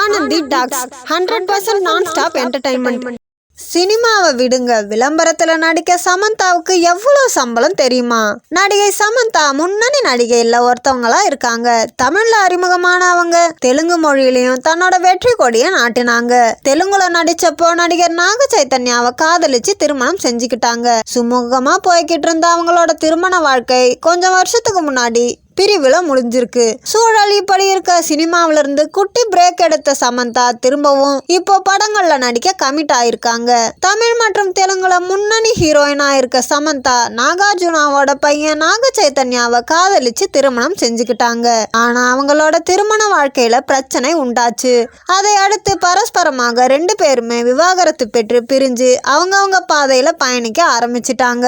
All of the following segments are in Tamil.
Anandhi talks hundred percent non stop entertainment சினிமாவை விடுங்க. விளம்பரத்துல நடிக்க சமந்தாவுக்கு எவ்வளவு சம்பளம் தெரியுமா? நடிகை சமந்தா முன்னணி நடிகையில் ஒருத்தவங்களா இருக்காங்க. தமிழ்ல அறிமுகமான அவங்க தெலுங்கு மொழியிலையும் தன்னோட வெற்றி கொடியை நாட்டினாங்க. தெலுங்குல நடிச்சப்போ நடிகர் நாக சைத்தன்யாவை காதலிச்சு திருமணம் செஞ்சுக்கிட்டாங்க. சுமூகமா போய்கிட்டு இருந்த அவங்களோட திருமண வாழ்க்கை கொஞ்சம் வருஷத்துக்கு முன்னாடி பிரிவில் முடிஞ்சிருக்கு. சூழல் இப்படி இருக்க சினிமாவில இருந்து குட்டி பிரேக் எடுத்த சமந்தா திரும்பவும் இப்போ படங்கள்ல நடிக்க கமிட் ஆயிருக்காங்க. தமிழ் மற்றும் தெலுங்குல முன்னணி ஹீரோயினா இருக்க சமந்தா நாகார்ஜுனாவோட பையன் நாக சைத்தன்யாவை காதலிச்சு திருமணம் செஞ்சுக்கிட்டாங்க. ஆனா அவங்களோட திருமண வாழ்க்கையில பிரச்சனை உண்டாச்சு. அதை அடுத்து பரஸ்பரமாக ரெண்டு பேருமே விவாகரத்து பெற்று பிரிஞ்சு அவங்கவுங்க பாதையில பயணிக்க ஆரம்பிச்சிட்டாங்க.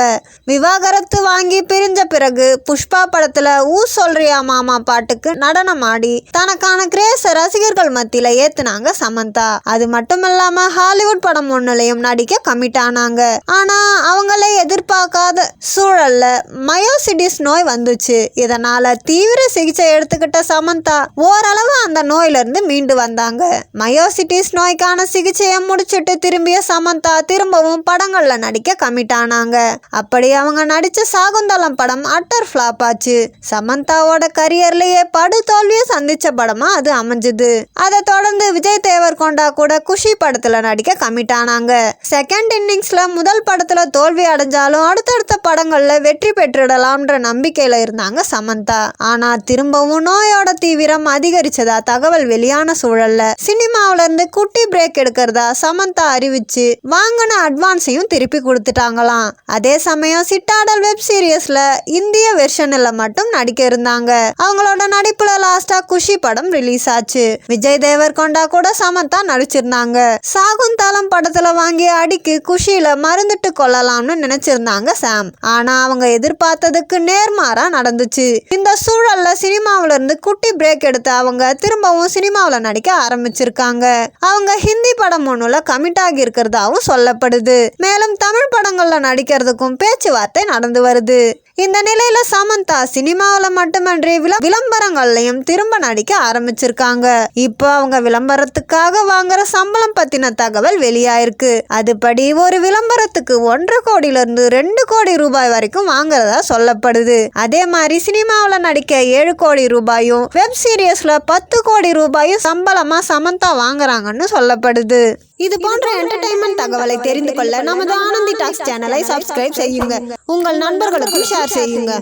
விவாகரத்து வாங்கி பிரிஞ்ச பிறகு புஷ்பா படத்துல ஊ சொல்றியா மாமா பாட்டுக்கு? நடனம் ஆடி தனக்கான கிரேஸ ரசிகர்கள் மத்தியில ஏத்துனாங்க சமந்தா. அது மட்டும் இல்லாம ஹாலிவுட் படம் ஒண்ணுலயும் நடிக்க கமிட் ஆனாங்க. ஆனா அவங்களே எதிர்பார்க்காத சூழல்ல மயோசிடிஸ் நோய் வந்துச்சு. இதனால தீவிர சிகிச்சை எடுத்துக்கிட்ட சமந்தா ஓரளவு அந்த நோயில இருந்து மீண்டு வந்தாங்க. மயோசிட்டிஸ் நோய்க்கான சிகிச்சையை முடிச்சிட்டு திரும்பிய சமந்தா திரும்பவும் படங்கள்ல நடிக்க கமிட் ஆனாங்க. அப்படி அவங்க நடிச்ச சாகுந்தலம் படம் அட்டர் ஃபிளாப் ஆச்சு. சமந்தா மம்தாவோட கரியர்லயே படு தோல்வியை சந்திச்ச படமா அது அமைஞ்சது. அதை தொடர்ந்து விஜய் தேவர்கொண்டா கூட குஷி படத்துல நடிக்க கமிட் ஆனாங்க. செகண்ட் இன்னிங்ஸ்ல முதல் படத்துல தோல்வி அடைஞ்சாலும் அடுத்தடுத்த படங்கள்ல வெற்றி பெற்றுடலாம்ன்ற நம்பிக்கையில இருந்தாங்க சமந்தா. ஆனா திரும்பவும் நோயோட தீவிரம் அதிகரிச்சதா தகவல் வெளியான சூழல்ல. சினிமாவில இருந்து குட்டி பிரேக் எடுக்கிறதா சமந்தா அறிவிச்சு வாங்கின அட்வான்ஸையும் திருப்பி கொடுத்துட்டாங்களாம். அதே சமயம் சிட்டாடல் வெப் சீரியஸ்ல இந்திய வெர்ஷன்ல மட்டும் நடிக்க இருந்தாங்க. அவங்களோட நடிப்புல லாஸ்டா குஷி படம் ரிலீஸ் ஆச்சு. விஜய் தேவர்கொண்டா கூட சமந்தா நடிச்சிருந்தாங்க. சாகுந்தாளம் படத்துல வாங்கிய அடிக்கு குஷியில மருந்துட்டு கொள்ளலாம்னு நினைச்சிருந்தாங்க சாம். ஆனா அவங்க எதிர்பார்த்ததுக்கு நேர்மாறா நடந்துச்சு. இந்த சூழல்ல சினிமாவில இருந்து குட்டி பிரேக் எடுத்து அவங்க திரும்பவும் சினிமாவில நடிக்க ஆரம்பிச்சிருக்காங்க. அவங்க ஹிந்தி படம் ஒண்ணுல கமிட் ஆகி இருக்கிறதாவும் சொல்லப்படுது. மேலும் தமிழ் படங்கள்ல நடிக்கிறதுக்கும் பேச்சுவார்த்தை நடந்து வருது. இந்த நிலையில சமந்தா சினிமாவில் மட்டுமன்றி விள விளம்பரங்கள்லையும் திரும்ப நடிக்க ஆரம்பிச்சிருக்காங்க. இப்போ அவங்க விளம்பரத்துக்காக வாங்குற சம்பளம் பத்தின தகவல் வெளியாயிருக்கு. அதுபடி ஒரு விளம்பரத்துக்கு ஒன்றரை கோடியில இருந்து ரெண்டு கோடி ரூபாய் வரைக்கும் வாங்குறதா சொல்லப்படுது. அதே மாதிரி சினிமாவில் நடிக்க ஏழு கோடி ரூபாயும் வெப் சீரியஸ்ல பத்து கோடி ரூபாயும் சம்பளமா சமந்தா வாங்குறாங்கன்னு சொல்லப்படுது. இது போன்ற என்டர்டைன்மெண்ட் தகவலை தெரிந்து கொள்ள நமது ஆனந்தி டாக்ஸ் சேனலை சப்ஸ்கிரைப் செய்யுங்க. உங்கள் நண்பர்களுக்கும் ஷேர் செய்யுங்க.